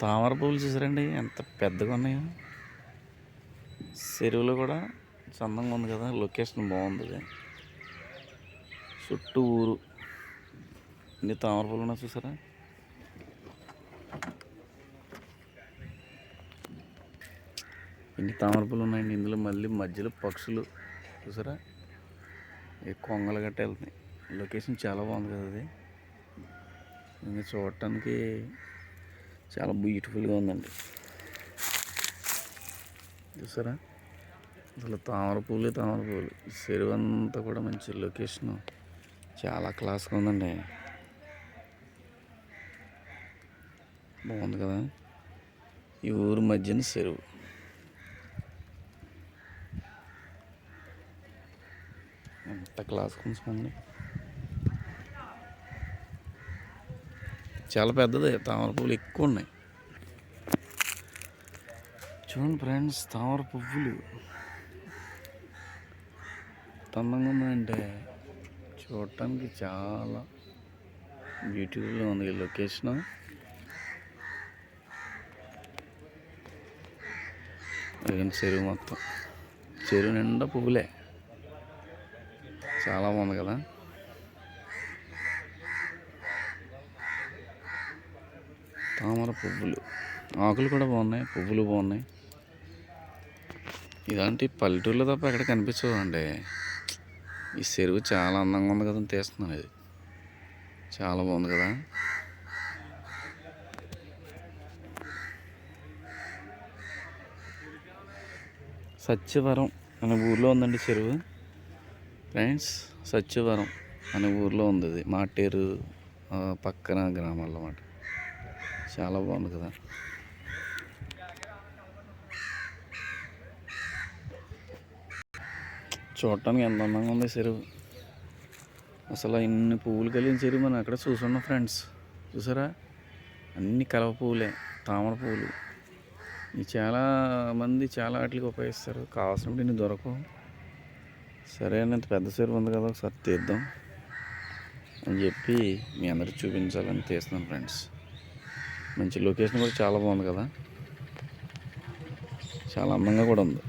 తామర పువ్వులు చూసారండి? ఎంత పెద్దగా ఉన్నాయో. చెరువులో కూడా చందంగా ఉంది కదా లొకేషన్ బాగుంది చుట్టూ ఊరు. ఇన్ని తామర పువ్వులు ఉన్నాయి చూసారా? ఇన్ని తామర పువ్వులు ఉన్నాయండి ఇందులో? మళ్ళీ మధ్యలో పక్షులు. చూసారా? ఈ కొంగలు గట్ట వెళ్తున్నాయి. లొకేషన్ చాలా బాగుంది కదా అది. ఇంకా చూడటానికి చాలా బ్యూటిఫుల్గా ఉందండి. చూసారా? అసలు తామర పూలు తామర పూలు ఈ చెరువు అంతా కూడా మంచి లొకేషన్ చాలా క్లాస్గా ఉందండి. బాగుంది కదా? ఈ ఊరు మధ్యన చెరువు. ఎంత క్లాస్ కొంచెమండి చాలా పెద్దది తామర పువ్వులు ఎక్కువ ఉన్నాయి. చూడండి ఫ్రెండ్స్ తామర పువ్వులు. అందంగా ఉందంటే చూడటానికి చాలా బ్యూటిఫుల్గా ఉంది ఈ లొకేషన్. చెరువు మొత్తం. చెరువు నిండా పువ్వులే. చాలా బాగుంది కదా? తామర పువ్వులు. ఆకులు కూడా బాగున్నాయి పువ్వులు బాగున్నాయి. ఇలాంటి పల్లెటూరులో తప్ప ఎక్కడ కనిపించదండి. ఈ చెరువు చాలా అందంగా ఉంది కదా తీస్తున్నాను ఇది. చాలా బాగుంది కదా. సత్యవరం అనే ఊర్లో ఉందండి చెరువు. ఫ్రెండ్స్ సత్యవరం అనే ఊర్లో ఉంది మాటేరు పక్కన గ్రామాల్లో అన్నమాట. చాలా బాగుంది కదా. చూడటానికి ఎంత అందంగా ఉంది చెరువు. అసలు ఇన్ని పువ్వులు కలిగిన చెరువు మనం అక్కడ చూసున్నాం ఫ్రెండ్స్. చూసారా? అన్ని కలవ పువ్వులే తామర పువ్వులు. ఇవి చాలా మంది చాలా వాటికి ఉపయోగిస్తారు. కావాల్సినప్పుడు ఇన్ని దొరకవు. సరే అని పెద్ద చెరువు ఉంది కదా ఒకసారి తీద్దాం. అని చెప్పి మీ అందరికి చూపించాలని తీస్తున్నాను ఫ్రెండ్స్. మంచి లొకేషన్ కూడా చాలా బాగుంది కదా. చాలా అందంగా కూడా ఉంది.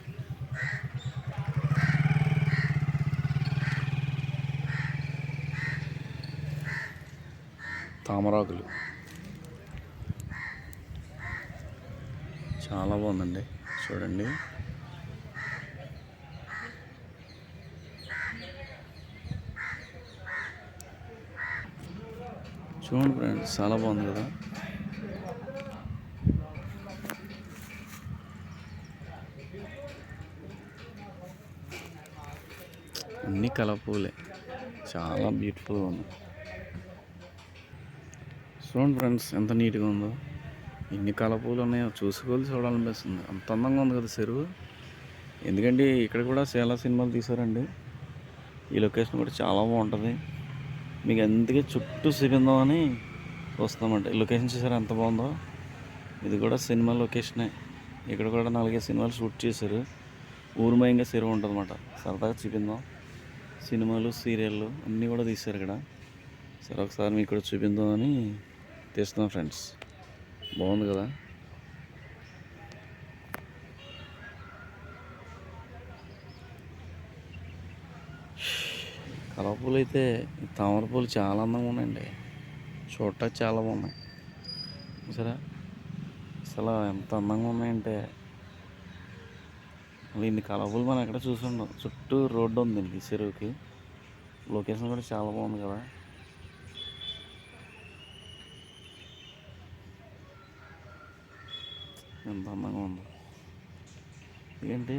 తామరాకులు. చాలా బాగుందండి. చూడండి. చూడండి ఫ్రెండ్స్ చాలా బాగుంది కదా. అన్ని కలపూలే చాలా బ్యూటిఫుల్గా ఉంది. చూడండి ఫ్రెండ్స్ ఎంత నీట్గా ఉందో. ఎన్ని కలపూలు ఉన్నాయో చూసుకోవాలి చూడాలనిపిస్తుంది. అంత అందంగా ఉంది కదా చెరువు. ఎందుకంటే ఇక్కడ కూడా చాలా సినిమాలు తీశారండి. ఈ లొకేషన్ కూడా చాలా బాగుంటుంది. మీకు అందుకే చుట్టూ చూపిందాం అని వస్తామంట ఈ లొకేషన్ చూసారు ఎంత బాగుందో? ఇది కూడా సినిమా లొకేషనే ఇక్కడ కూడా నాలుగైదు సినిమాలు షూట్ చేశారు. ఊరుమయంగా చెరువు ఉంటుంది అన్నమాట సరదాగా చూపిందాం సినిమాలు సీరియళ్ళు అన్నీ కూడా తీశారు ఇక్కడ. సరే ఒకసారి మీకు కూడా చూపిందామని తీస్తున్నాం ఫ్రెండ్స్. బాగుంది కదా? కలపూలు అయితే తామర పూలు చాలా అందంగా ఉన్నాయండి. చూడటానికి చాలా బాగున్నాయి. సరే అసలు ఎంత అందంగా ఉన్నాయంటే ఇన్ని కలవ మనం ఎక్కడ చూసుండం చుట్టూ రోడ్డు ఉంది దీనికి చెరువుకి. లొకేషన్ కూడా చాలా బాగుంది కదా. ఎంత అందంగా ఉందో. ఏంటి?